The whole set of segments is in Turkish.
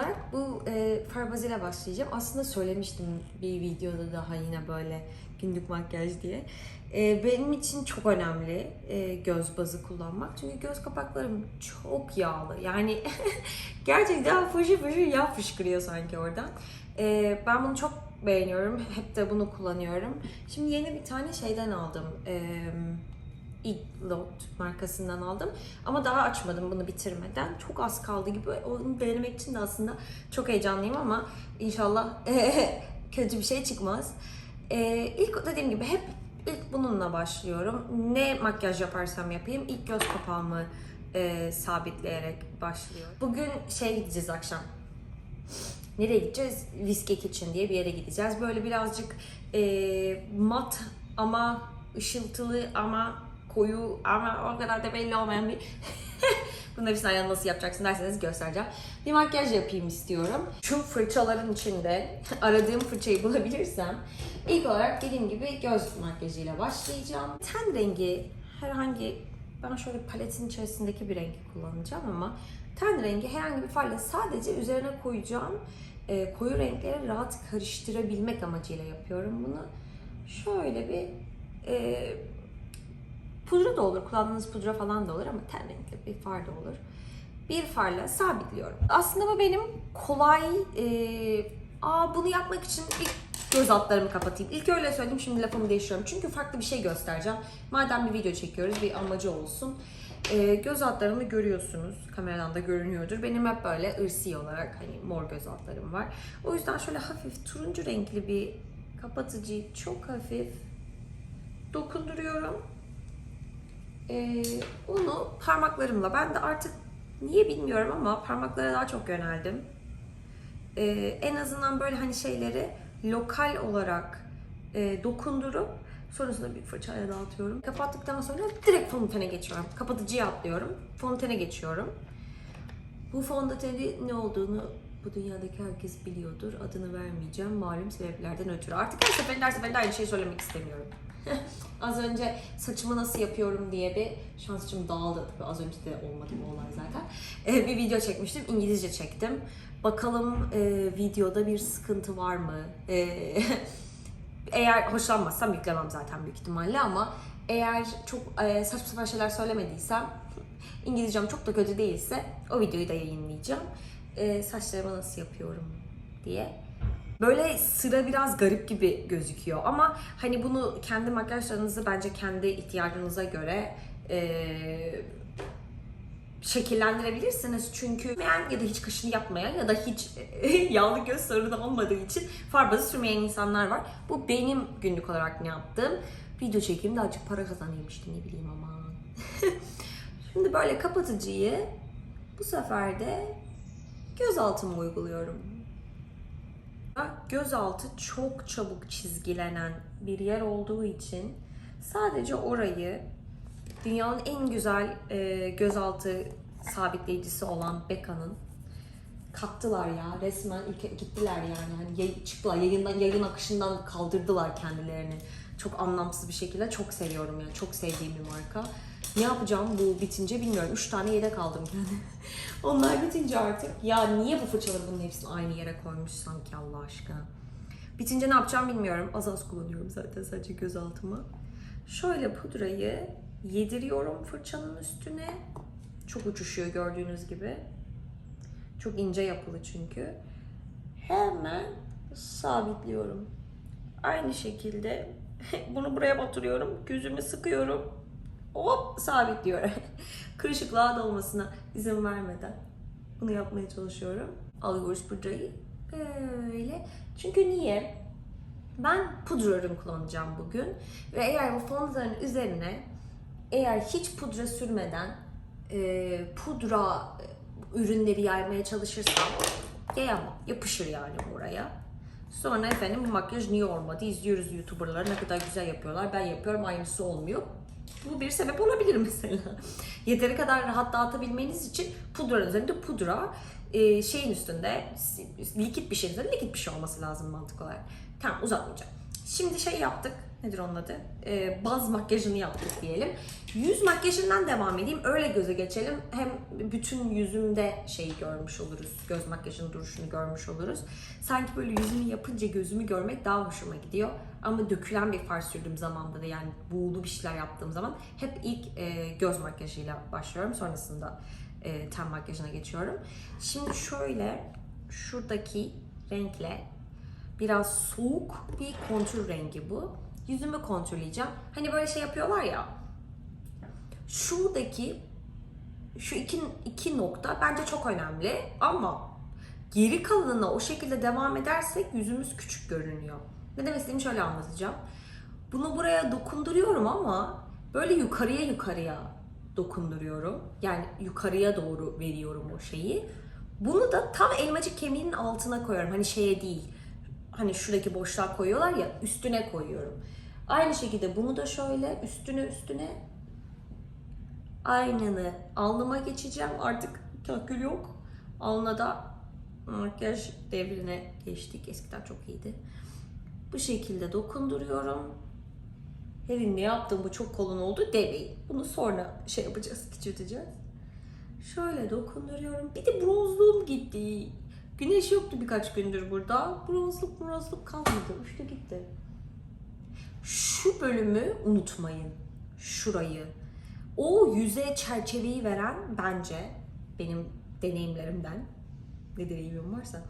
olarak bu e, farbaz ile başlayacağım. Aslında söylemiştim bir videoda daha yine böyle günlük makyaj diye. E, benim için çok önemli e, göz bazı kullanmak. Çünkü göz kapaklarım çok yağlı. Yani gerçekten fışı fışı yağ fışkırıyor sanki oradan. E, ben bunu çok beğeniyorum. Hep de bunu kullanıyorum. Şimdi yeni bir tane şeyden aldım. E, Iglot markasından aldım. Ama daha açmadım bunu bitirmeden. Çok az kaldı gibi. Onu denemek için de aslında çok heyecanlıyım ama inşallah kötü bir şey çıkmaz. Ee, ilk dediğim gibi hep ilk bununla başlıyorum. Ne makyaj yaparsam yapayım ilk göz kapağımı e, sabitleyerek başlıyorum. Bugün şey gideceğiz akşam. Nereye gideceğiz? Whiskey Kitchen diye bir yere gideceğiz. Böyle birazcık e, mat ama ışıltılı ama koyu ama o kadar da belli olmayan bir Bunları hepsini ayağını nasıl yapacaksın derseniz göstereceğim. Bir makyaj yapayım istiyorum. Şu fırçaların içinde aradığım fırçayı bulabilirsem ilk olarak dediğim gibi göz makyajıyla başlayacağım. Ten rengi herhangi ben şöyle paletin içerisindeki bir rengi kullanacağım ama ten rengi herhangi bir farla sadece üzerine koyacağım e, koyu renkleri rahat karıştırabilmek amacıyla yapıyorum bunu. Şöyle bir e, pudra da olur, kullandığınız pudra falan da olur ama ten bir far da olur. Bir farla sabitliyorum. Aslında bu benim kolay, e, aa bunu yapmak için bir göz altlarımı kapatayım. İlk öyle söyledim, şimdi lafımı değiştiriyorum. Çünkü farklı bir şey göstereceğim. Madem bir video çekiyoruz, bir amacı olsun. E, göz altlarımı görüyorsunuz. Kameradan da görünüyordur. Benim hep böyle ırsi olarak hani mor göz altlarım var. O yüzden şöyle hafif turuncu renkli bir kapatıcıyı çok hafif dokunduruyorum. Ee, onu parmaklarımla, ben de artık niye bilmiyorum ama parmaklara daha çok yöneldim. Ee, en azından böyle hani şeyleri lokal olarak e, dokundurup sonrasında bir fırçayla dağıtıyorum. Kapattıktan sonra direkt fontene geçiyorum. Kapatıcıya atlıyorum. Fontene geçiyorum. Bu fondöteni ne olduğunu bu dünyadaki herkes biliyordur. Adını vermeyeceğim malum sebeplerden ötürü. Artık her seferinde her seferinde aynı şeyi söylemek istemiyorum. az önce saçımı nasıl yapıyorum diye bir, şu an saçım dağıldı tabii az önce de olmadı bu olay zaten. Ee, bir video çekmiştim, İngilizce çektim. Bakalım e, videoda bir sıkıntı var mı? E, eğer hoşlanmazsam yüklemem zaten büyük ihtimalle ama eğer çok e, saçma sapan şeyler söylemediysem, İngilizcem çok da kötü değilse o videoyu da yayınlayacağım. E, saçlarımı nasıl yapıyorum diye. Böyle sıra biraz garip gibi gözüküyor ama hani bunu kendi makyajlarınızı bence kendi ihtiyacınıza göre e, şekillendirebilirsiniz. Çünkü yani ya da hiç kaşını yapmayan ya da hiç yağlı göz sorunu olmadığı için far bazı sürmeyen insanlar var. Bu benim günlük olarak ne yaptığım. Video çekeyim de azıcık para kazanayım işte ne bileyim ama. Şimdi böyle kapatıcıyı bu sefer de göz altıma uyguluyorum. Gözaltı çok çabuk çizgilenen bir yer olduğu için sadece orayı dünyanın en güzel e, gözaltı sabitleyicisi olan Becca'nın kattılar ya. Resmen ülke gittiler yani. Hani yay- çıktılar. Yayından yayın akışından kaldırdılar kendilerini. Çok anlamsız bir şekilde. Çok seviyorum yani çok sevdiğim bir marka ne yapacağım bu bitince bilmiyorum. Üç tane yedek aldım kendime. Onlar bitince artık ya niye bu fırçaları bunun hepsini aynı yere koymuş sanki Allah aşkına. Bitince ne yapacağım bilmiyorum. Az az kullanıyorum zaten sadece göz altıma. Şöyle pudrayı yediriyorum fırçanın üstüne. Çok uçuşuyor gördüğünüz gibi. Çok ince yapılı çünkü. Hemen sabitliyorum. Aynı şekilde bunu buraya batırıyorum. Gözümü sıkıyorum hop sabitliyor. Kırışıklığa dolmasına izin vermeden bunu yapmaya çalışıyorum. Alıyoruz pudrayı böyle. Çünkü niye? Ben pudra ürün kullanacağım bugün. Ve eğer bu fondötenin üzerine eğer hiç pudra sürmeden e, pudra ürünleri yaymaya çalışırsam yayamam. Yapışır yani buraya. Sonra efendim bu makyaj niye olmadı? İzliyoruz YouTuber'ları ne kadar güzel yapıyorlar. Ben yapıyorum aynısı olmuyor. Bu bir sebep olabilir mesela. Yeteri kadar rahat dağıtabilmeniz için pudranın üzerinde pudra, e, şeyin üstünde, likit bir şeyin üzerinde likit bir şey olması lazım mantık olarak. Tamam uzatmayacağım. Şimdi şey yaptık, nedir onun adı? Ee, baz makyajını yaptık diyelim. Yüz makyajından devam edeyim. Öyle göze geçelim. Hem bütün yüzümde şeyi görmüş oluruz. Göz makyajının duruşunu görmüş oluruz. Sanki böyle yüzümü yapınca gözümü görmek daha hoşuma gidiyor. Ama dökülen bir far sürdüğüm zamanda da yani buğulu bir şeyler yaptığım zaman hep ilk e, göz makyajıyla başlıyorum. Sonrasında e, ten makyajına geçiyorum. Şimdi şöyle şuradaki renkle biraz soğuk bir kontür rengi bu. Yüzümü kontürleyeceğim. Hani böyle şey yapıyorlar ya. Şuradaki şu iki, iki nokta bence çok önemli ama geri kalanına o şekilde devam edersek yüzümüz küçük görünüyor. Ne demek istediğimi şöyle anlatacağım. Bunu buraya dokunduruyorum ama böyle yukarıya yukarıya dokunduruyorum. Yani yukarıya doğru veriyorum o şeyi. Bunu da tam elmacık kemiğinin altına koyuyorum. Hani şeye değil. Hani şuradaki boşluğa koyuyorlar ya üstüne koyuyorum. Aynı şekilde bunu da şöyle üstüne üstüne aynını alnıma geçeceğim. Artık kahkül yok. Alnına da makyaj devrine geçtik. Eskiden çok iyiydi. Bu şekilde dokunduruyorum. Hevin ne yaptım bu çok kolun oldu demeyin. Bunu sonra şey yapacağız, küçülteceğiz. Şöyle dokunduruyorum. Bir de bronzluğum gitti. Güneş yoktu birkaç gündür burada. Bronzluk bronzluk kalmadı. Uçtu gitti. Şu bölümü unutmayın. Şurayı. O yüze çerçeveyi veren bence benim deneyimlerimden ne deneyimim varsa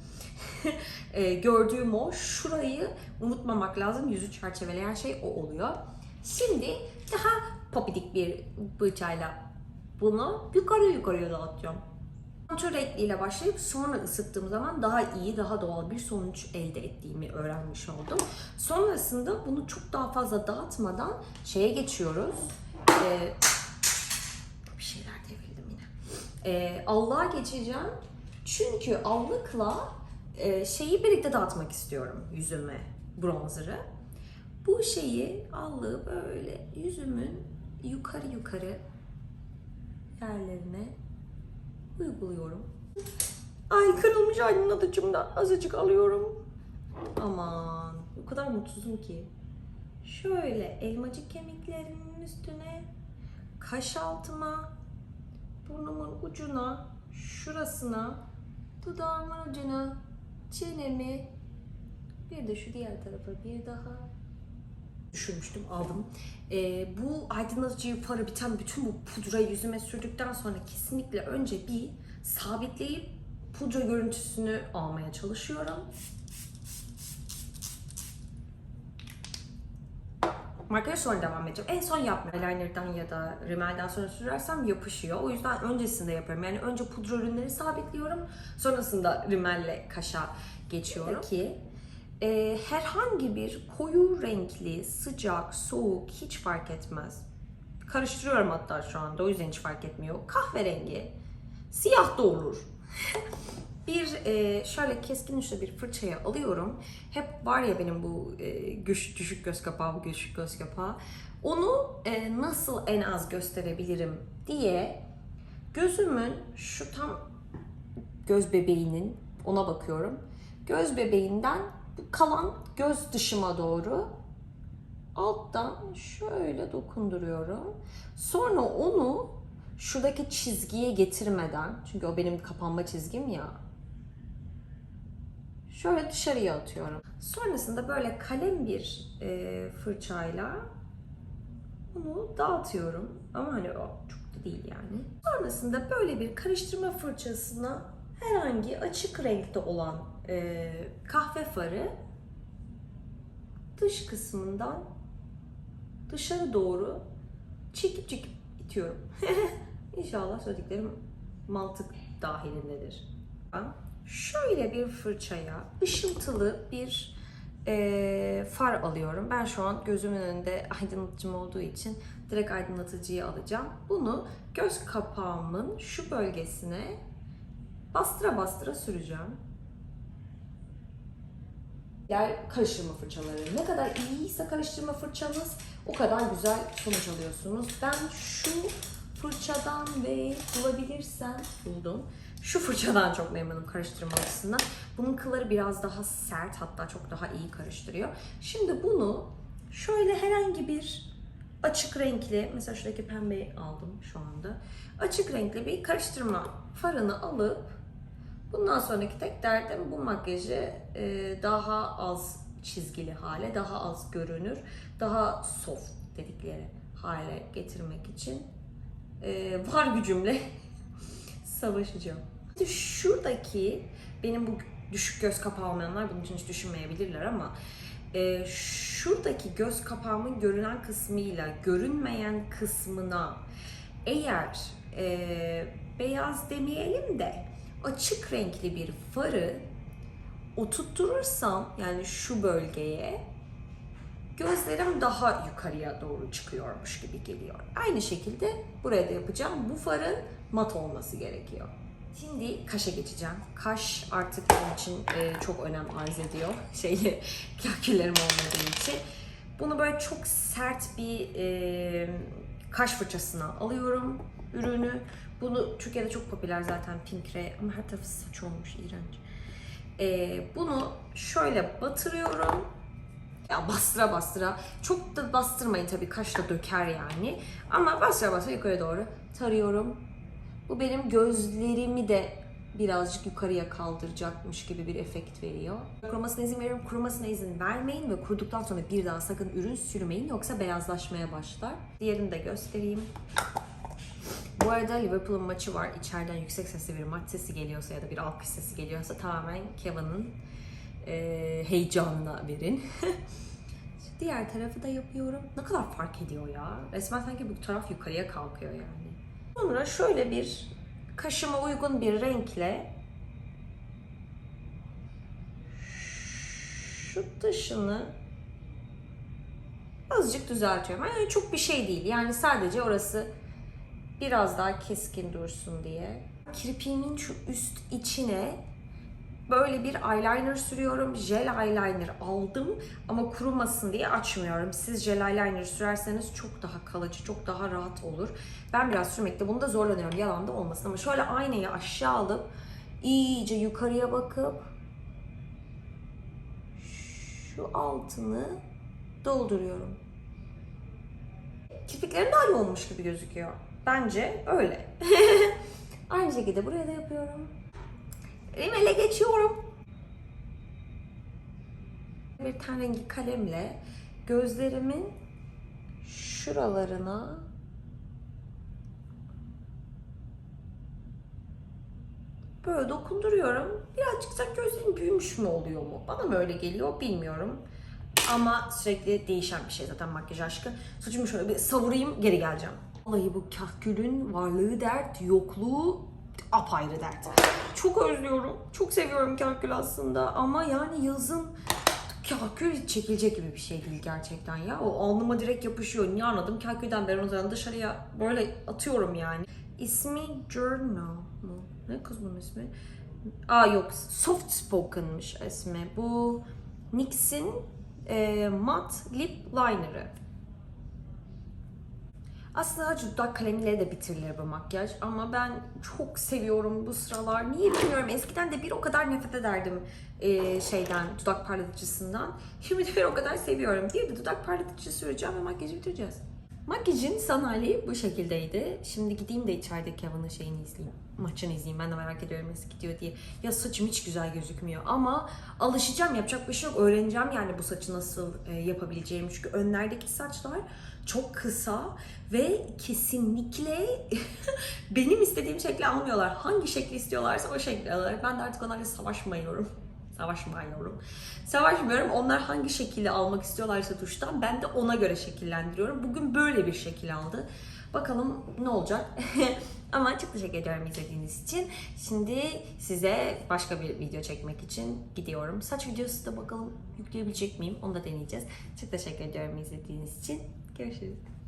e, gördüğüm o. Şurayı unutmamak lazım. Yüzü çerçeveleyen şey o oluyor. Şimdi daha popidik bir bıçayla bunu yukarı yukarıya dağıtacağım. Kontür renkliyle başlayıp sonra ısıttığım zaman daha iyi, daha doğal bir sonuç elde ettiğimi öğrenmiş oldum. Sonrasında bunu çok daha fazla dağıtmadan şeye geçiyoruz. Ee, bir şeyler devirdim yine. Ee, allığa geçeceğim. Çünkü allıkla e, şeyi birlikte dağıtmak istiyorum yüzüme, bronzer'ı. Bu şeyi allığı böyle yüzümün yukarı yukarı yerlerine uyguluyorum. Ay kırılmış aydınlatıcımdan azıcık alıyorum. Aman o kadar mutsuzum ki. Şöyle elmacık kemiklerimin üstüne, kaş altıma, burnumun ucuna, şurasına, dudağımın ucuna, çenemi, bir de şu diğer tarafa bir daha düşürmüştüm aldım. Ee, bu aydınlatıcıyı farı biten bütün bu pudrayı yüzüme sürdükten sonra kesinlikle önce bir sabitleyip pudra görüntüsünü almaya çalışıyorum. Makyaj sonra devam edeceğim. En son yapma. Eyeliner'dan ya da rimelden sonra sürersem yapışıyor. O yüzden öncesinde yapıyorum. Yani önce pudra ürünleri sabitliyorum. Sonrasında rimelle kaşa geçiyorum. Ki e, herhangi bir koyu renkli, sıcak, soğuk hiç fark etmez. Karıştırıyorum hatta şu anda o yüzden hiç fark etmiyor. Kahverengi, siyah da olur. bir e, şöyle keskin uçlu bir fırçaya alıyorum. Hep var ya benim bu e, güç, düşük göz kapağı, bu düşük göz kapağı. Onu e, nasıl en az gösterebilirim diye gözümün şu tam göz bebeğinin ona bakıyorum. Göz bebeğinden kalan göz dışıma doğru alttan şöyle dokunduruyorum. Sonra onu şuradaki çizgiye getirmeden çünkü o benim kapanma çizgim ya şöyle dışarıya atıyorum. Sonrasında böyle kalem bir e, fırçayla bunu dağıtıyorum. Ama hani o çok da değil yani. Sonrasında böyle bir karıştırma fırçasına herhangi açık renkte olan e, kahve farı dış kısmından dışarı doğru çekip çekip itiyorum. İnşallah söylediklerim mantık dahilindedir. Şöyle bir fırçaya ışıltılı bir e, far alıyorum. Ben şu an gözümün önünde aydınlatıcım olduğu için direkt aydınlatıcıyı alacağım. Bunu göz kapağımın şu bölgesine bastıra bastıra süreceğim. Yer karıştırma fırçaları. Ne kadar iyiyse karıştırma fırçanız o kadar güzel sonuç alıyorsunuz. Ben şu fırçadan ve bulabilirsem buldum. Şu fırçadan çok memnunum karıştırma açısından. Bunun kılları biraz daha sert hatta çok daha iyi karıştırıyor. Şimdi bunu şöyle herhangi bir açık renkli, mesela şuradaki pembeyi aldım şu anda. Açık renkli bir karıştırma farını alıp bundan sonraki tek derdim bu makyajı e, daha az çizgili hale, daha az görünür, daha soft dedikleri hale getirmek için e, var gücümle savaşacağım. Şuradaki benim bu düşük göz kapağı olmayanlar bunun için hiç düşünmeyebilirler ama e, şuradaki göz kapağımın görünen kısmıyla görünmeyen kısmına eğer e, beyaz demeyelim de açık renkli bir farı oturtturursam yani şu bölgeye gözlerim daha yukarıya doğru çıkıyormuş gibi geliyor. Aynı şekilde buraya da yapacağım. Bu farın mat olması gerekiyor. Şimdi kaşa geçeceğim. Kaş artık benim için e, çok önem arz ediyor. Şeyli kalküllerim olmadığı için. Bunu böyle çok sert bir e, kaş fırçasına alıyorum ürünü. Bunu Türkiye'de çok popüler zaten Pink Ray ama her tarafı saç olmuş iğrenç. E, bunu şöyle batırıyorum. Ya bastıra bastıra. Çok da bastırmayın tabii kaş da döker yani. Ama bastıra bastıra yukarı doğru tarıyorum. Bu benim gözlerimi de birazcık yukarıya kaldıracakmış gibi bir efekt veriyor. Kurumasına izin veriyorum. Kurumasına izin vermeyin ve kuruduktan sonra bir daha sakın ürün sürmeyin yoksa beyazlaşmaya başlar. Diğerini de göstereyim. Bu arada Liverpool'un maçı var. İçeriden yüksek sesli bir maç sesi geliyorsa ya da bir alkış sesi geliyorsa tamamen Kevin'ın e, heyecanına verin. Diğer tarafı da yapıyorum. Ne kadar fark ediyor ya. Resmen sanki bu taraf yukarıya kalkıyor yani. Sonra şöyle bir kaşıma uygun bir renkle şu dışını azıcık düzeltiyorum. Yani çok bir şey değil. Yani sadece orası biraz daha keskin dursun diye. Kirpiğimin şu üst içine böyle bir eyeliner sürüyorum. Jel eyeliner aldım ama kurumasın diye açmıyorum. Siz jel eyeliner sürerseniz çok daha kalıcı, çok daha rahat olur. Ben biraz sürmekte bunda zorlanıyorum. Yalan da olmasın ama şöyle aynayı aşağı alıp iyice yukarıya bakıp şu altını dolduruyorum. Kirpiklerim daha yoğunmuş gibi gözüküyor. Bence öyle. Aynı şekilde buraya da yapıyorum. Rimele geçiyorum. Bir ten rengi kalemle gözlerimin şuralarına böyle dokunduruyorum. Birazcık sanki gözlerim büyümüş mü oluyor mu? Bana mı öyle geliyor bilmiyorum. Ama sürekli değişen bir şey zaten makyaj aşkı. Saçımı şöyle bir savurayım geri geleceğim. Vallahi bu kahkülün varlığı dert, yokluğu apayrı dert. Çok özlüyorum. Çok seviyorum kahkül aslında ama yani yazın kahkül çekilecek gibi bir şey değil gerçekten ya. O alnıma direkt yapışıyor. Niye anladım? Kahkülden ben o dışarıya böyle atıyorum yani. İsmi Journal mu? Ne kız bunun ismi? Aa yok. Soft Spoken'mış ismi. Bu NYX'in e, matte lip liner'ı. Aslında acı dudak kalemiyle de bitirilir bu makyaj ama ben çok seviyorum bu sıralar. Niye bilmiyorum. Eskiden de bir o kadar nefret ederdim e, şeyden, dudak parlatıcısından. Şimdi bir o kadar seviyorum. Bir de dudak parlatıcı süreceğim ve makyajı bitireceğiz. Makyajın son hali bu şekildeydi. Şimdi gideyim de içeride Kevin'ın şeyini izleyeyim. Maçını izleyeyim. Ben de merak ediyorum nasıl gidiyor diye. Ya saçım hiç güzel gözükmüyor ama alışacağım. Yapacak bir şey yok. Öğreneceğim yani bu saçı nasıl e, yapabileceğimi. Çünkü önlerdeki saçlar çok kısa ve kesinlikle benim istediğim şekli almıyorlar. Hangi şekli istiyorlarsa o şekli alıyorlar. Ben de artık onlarla savaşmıyorum. Savaşmıyorum. Savaşmıyorum. Onlar hangi şekilde almak istiyorlarsa duştan ben de ona göre şekillendiriyorum. Bugün böyle bir şekil aldı. Bakalım ne olacak. Ama çok teşekkür ediyorum izlediğiniz için. Şimdi size başka bir video çekmek için gidiyorum. Saç videosu da bakalım yükleyebilecek miyim? Onu da deneyeceğiz. Çok teşekkür ediyorum izlediğiniz için. Görüşürüz.